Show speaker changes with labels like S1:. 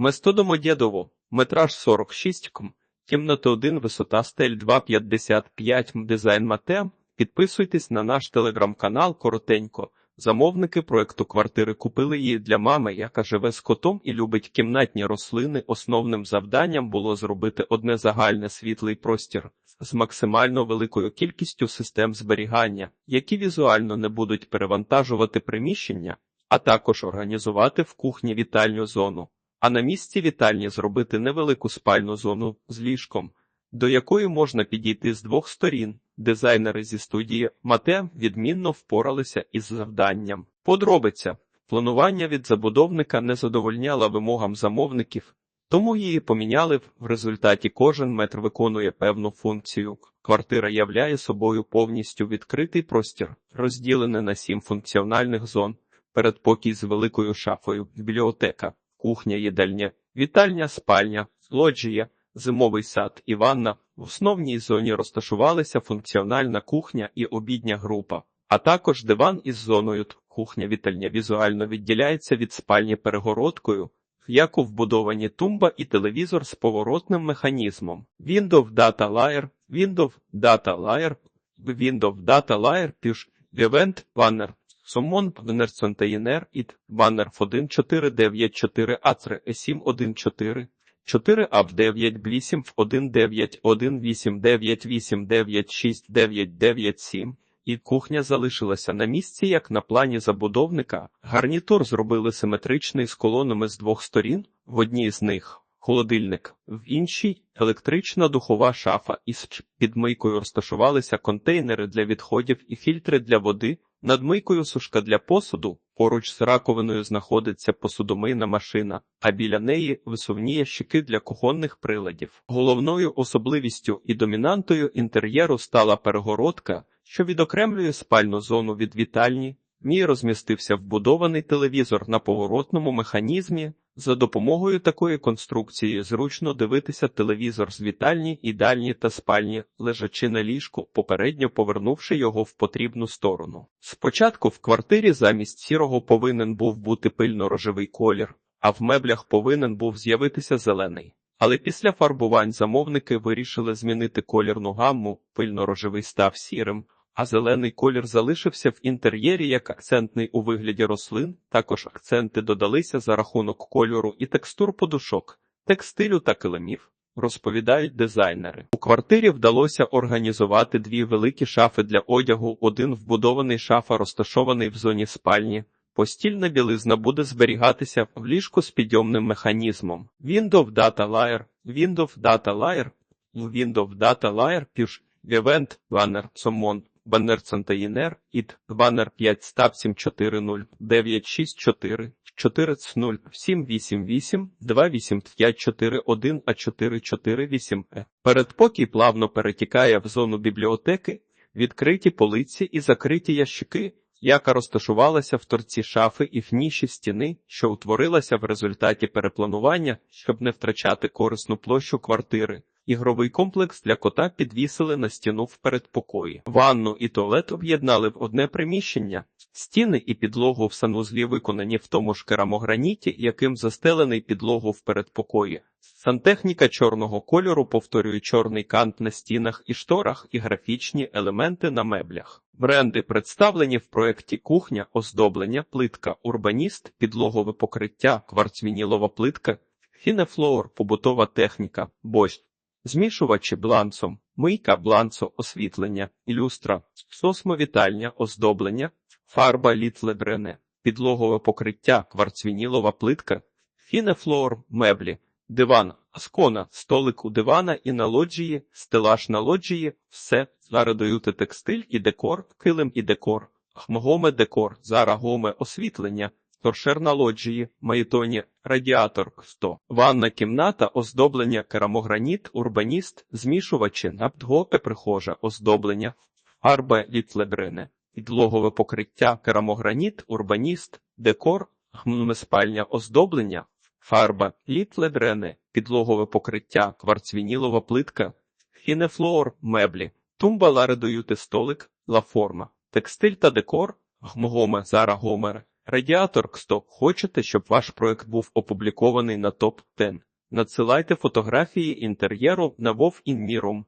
S1: Место Домодєдово, метраж 46 км, кімната 1, висота стель 2,55 м, дизайн Мате. Підписуйтесь на наш телеграм-канал коротенько. Замовники проекту квартири купили її для мами, яка живе з котом і любить кімнатні рослини. Основним завданням було зробити одне загальне світлий простір з максимально великою кількістю систем зберігання, які візуально не будуть перевантажувати приміщення, а також організувати в кухні вітальню зону. А на місці вітальні зробити невелику спальну зону з ліжком, до якої можна підійти з двох сторін. Дизайнери зі студії Мате відмінно впоралися із завданням. Подробиця планування від забудовника не задовольняло вимогам замовників, тому її поміняли в результаті. Кожен метр виконує певну функцію. Квартира являє собою повністю відкритий простір, розділений на сім функціональних зон, передпокій з великою шафою, бібліотека, кухня, їдальня, вітальня, спальня, лоджія, зимовий сад і ванна. В основній зоні розташувалися функціональна кухня і обідня група, а також диван із зоною. Кухня-вітальня візуально відділяється від спальні перегородкою, в яку вбудовані тумба і телевізор з поворотним механізмом. Windows Data Layer, Windows Data Layer, Windows Data Layer, Push, Event, Banner, Banner Container, It, Banner 1494 Acre E714, 4 ап 9 8 в 1 9 1 8 9 8 9 6 9 9 7 і кухня залишилася на місці, як на плані забудовника. Гарнітур зробили симетричний з колонами з двох сторін. В одній з них холодильник, в іншій електрична духова шафа із підмийкою розташувалися контейнери для відходів і фільтри для води. Над мийкою сушка для посуду, поруч з раковиною знаходиться посудомийна машина, а біля неї висувні ящики для кухонних приладів. Головною особливістю і домінантою інтер'єру стала перегородка, що відокремлює спальну зону від вітальні. Мій розмістився вбудований телевізор на поворотному механізмі. За допомогою такої конструкції зручно дивитися телевізор з вітальні, ідальні та спальні, лежачи на ліжку, попередньо повернувши його в потрібну сторону. Спочатку в квартирі замість сірого повинен був бути пильно-рожевий колір, а в меблях повинен був з'явитися зелений. Але після фарбувань замовники вирішили змінити колірну гамму, пильно-рожевий став сірим, а зелений колір залишився в інтер'єрі як акцентний у вигляді рослин. Також акценти додалися за рахунок кольору і текстур подушок, текстилю та килимів. Розповідають дизайнери. У квартирі вдалося організувати дві великі шафи для одягу. Один вбудований шафа розташований в зоні спальні. Постільна білизна буде зберігатися в ліжку з підйомним механізмом. Windows Data Layer, Windows Data Layer, Windows Data Layer, Push, Event, Banner, Summon, Баннер Центаїнер, ІД, Баннер 5 стаб 740 964 400 788 28541 а 448 е Передпокій плавно перетікає в зону бібліотеки, відкриті полиці і закриті ящики, яка розташувалася в торці шафи і в ніші стіни, що утворилася в результаті перепланування, щоб не втрачати корисну площу квартири. Ігровий комплекс для кота підвісили на стіну в передпокої. Ванну і туалет об'єднали в одне приміщення. Стіни і підлогу в санузлі виконані в тому ж керамограніті, яким застелений підлогу в передпокої. Сантехніка чорного кольору повторює чорний кант на стінах і шторах і графічні елементи на меблях. Бренди представлені в проєкті кухня, оздоблення, плитка, урбаніст, підлогове покриття, кварцвінілова плитка, фінефлоор, побутова техніка, борщ. Змішувачі бланцом, мийка бланцо, освітлення, ілюстра, сосмовітальня, оздоблення, фарба літлебрене, підлогове покриття, кварцвінілова плитка, фінефлоор, меблі, диван, аскона, столик у дивана і на лоджії, стелаж на лоджії, все, зараз дають текстиль і декор, килим і декор, хмгоме декор, зарагоме освітлення, торшер на лоджії, маєтоні, радіатор 100, ванна кімната, оздоблення, керамограніт, урбаніст, змішувачі, наптгопе, прихожа, оздоблення, фарба літлебрене, підлогове покриття, керамограніт, урбаніст, декор, спальня, оздоблення, фарба, літлебрене, підлогове покриття, кварцвінілова плитка, фінефлоор, меблі, тумба ларедоюти столик, лаформа, текстиль та декор, гмгоме, зара гомер, Радіатор КСТО. Хочете, щоб ваш проект був опублікований на топ 10 Надсилайте фотографії інтер'єру на WoW InMirum.